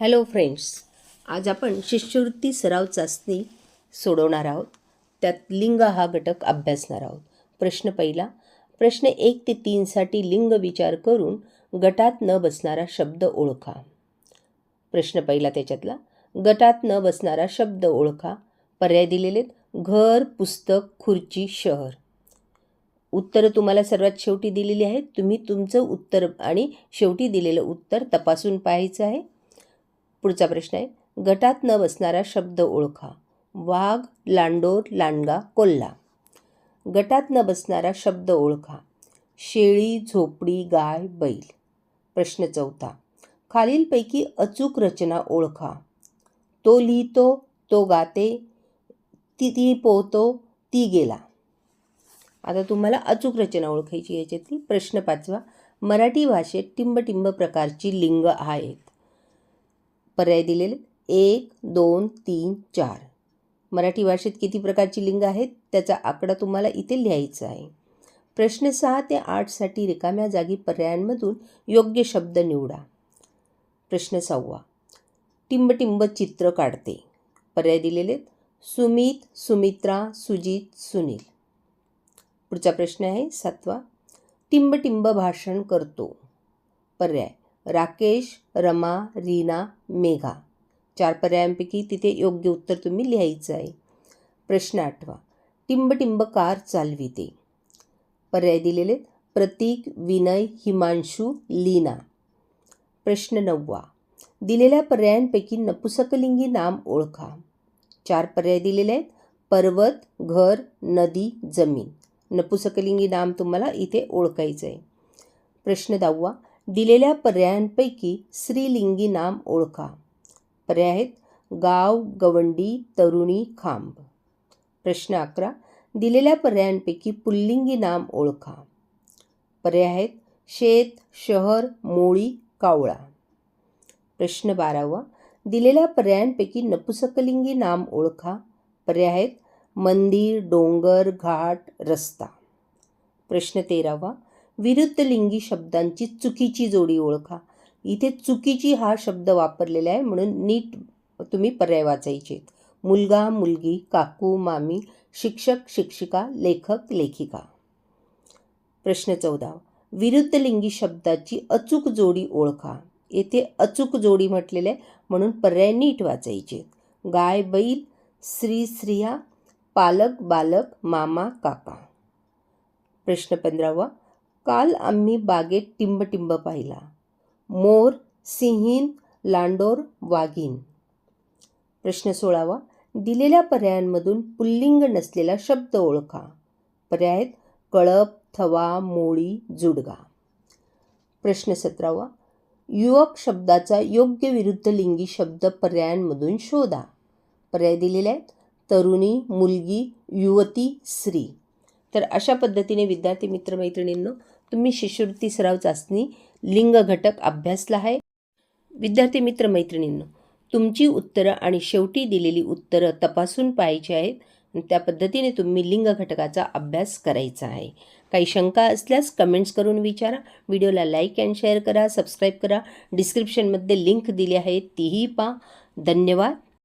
Hello friends आज आपण शिष्यवृत्ती सराव चाचणी सोडवणार आहोत. त्यात लिंग हा घटक अभ्यासणार आहोत. प्रश्न पहिला प्रश्न एक ते तीनसाठी लिंग विचार करून गटात न बसणारा शब्द ओळखा. प्रश्न पहिला त्याच्यातला गटात न बसणारा शब्द ओळखा. पर्याय दिलेले आहेत. घर पुस्तक खुर्ची शहर. उत्तरं तुम्हाला सर्वात शेवटी दिलेली आहेत. तुम्ही तुमचं उत्तर आणि शेवटी दिलेलं उत्तर तपासून पाहायचं आहे. पुढचा प्रश्न आहे. गटात न बसणारा शब्द ओळखा. वाघ लांडोर लांडगा कोल्हा. गटात न बसणारा शब्द ओळखा. शेळी झोपडी गाय बैल. प्रश्न चौथा. खालीलपैकी अचूक रचना ओळखा. तो लिहितो तो गाते ती ती पोहतो ती गेला. आता तुम्हाला अचूक रचना ओळखायची याच्यातली प्रश्न पाचवा. मराठी भाषेत टिंबटिंब प्रकारची लिंग आहेत पर्याय दिलेले? एक दोन तीन चार. मराठी भाषेत किती प्रकारची लिंग आहेत? त्याचा आकडा तुम्हाला इथे लिहायचा आहे. प्रश्न सहा ते आठसाठी रिकाम्या जागी पर्यायांमधून योग्य शब्द निवडा. प्रश्न सहावा. टिंबटिंब चित्र काढते. पर्याय दिलेले? आहेत. सुमित सुमित्रा सुजित सुनील. पुढचा प्रश्न आहे सातवा. टिंबटिंब भाषण करतो. पर्याय. राकेश रमा रीना मेघा. चार पर्यायांपैकी तिथे योग्य उत्तर तुम्ही लिहायचं आहे. प्रश्न आठवा. टिंबटिंब कार चालविते. पर्याय दिलेले आहेत. प्रतीक विनय हिमांशू लीना. प्रश्न नववा. दिलेल्या पर्यायांपैकी नपुसकलिंगी नाम ओळखा. चार पर्याय दिलेले आहेत. पर्वत घर नदी जमीन. नपुसकलिंगी नाम तुम्हाला इथे ओळखायचं आहे. प्रश्न दहावा. दिलेल्या पर्यायांपैकी स्त्रीलिंगी नाम ओळखा. पर्याय आहेत गाव गवंडी तरुणी खांब. प्रश्न अकरा दिलेल्या पर्यायांपैकी पुल्लिंगी नाम ओळखा. पर्याय आहेत शेत शहर मोळी कावळा. प्रश्न बारावा दिलेल्या पर्यायांपैकी नपुसकलिंगी नाम ओळखा. पर्याय आहेत मंदिर डोंगर घाट रस्ता. प्रश्न तेरावा विरुद्ध लिंगी शब्दांची चुकीची जोडी ओळखा. इथे चुकीची हा शब्द वापरलेला आहे म्हणून नीट तुम्ही पर्याय वाचायचे. मुलगा मुलगी काकू मामी शिक्षक शिक्षिका लेखक लेखिका. प्रश्न चौदा. विरुद्ध लिंगी शब्दाची अचूक जोडी ओळखा. येथे अचूक जोडी म्हटलेले आहे म्हणून पर्याय नीट वाचायचे. गाय बैल स्त्री स्त्रिया पालक बालक मामा काका. प्रश्न पंधरावा. काल आम्ही बागेत टिंबटिंब पाहिला. मोर सिंहीण लांडोर वाघीण. प्रश्न सोळावा. दिलेल्या पर्यायांमधून पुल्लिंग नसलेला शब्द ओळखा. पर्याय आहेत कळप थवा मोळी जुडगा. प्रश्न सतरावा. युवक शब्दाचा योग्य विरुद्ध लिंगी शब्द पर्यायांमधून शोधा. पर्याय दिलेले आहेत तरुणी मुलगी युवती स्त्री. तर अशा पद्धतीने विद्यार्थी मित्रमैत्रिणींनो तुम्ही शिष्यवृत्ती सराव चाचणी लिंग घटक अभ्यासला आहे. विद्यार्थी मित्रमैत्रिणींनो तुमची उत्तरं आणि शेवटी दिलेली उत्तरं तपासून पाहायची आहेत त्या पद्धतीने तुम्ही लिंग घटकाचा अभ्यास करायचा आहे. काही शंका असल्यास कमेंट्स करून विचारा व्हिडिओला लाईक अँड शेअर करा सबस्क्राईब करा. डिस्क्रिप्शनमध्ये लिंक दिली आहे तीही पहा. धन्यवाद.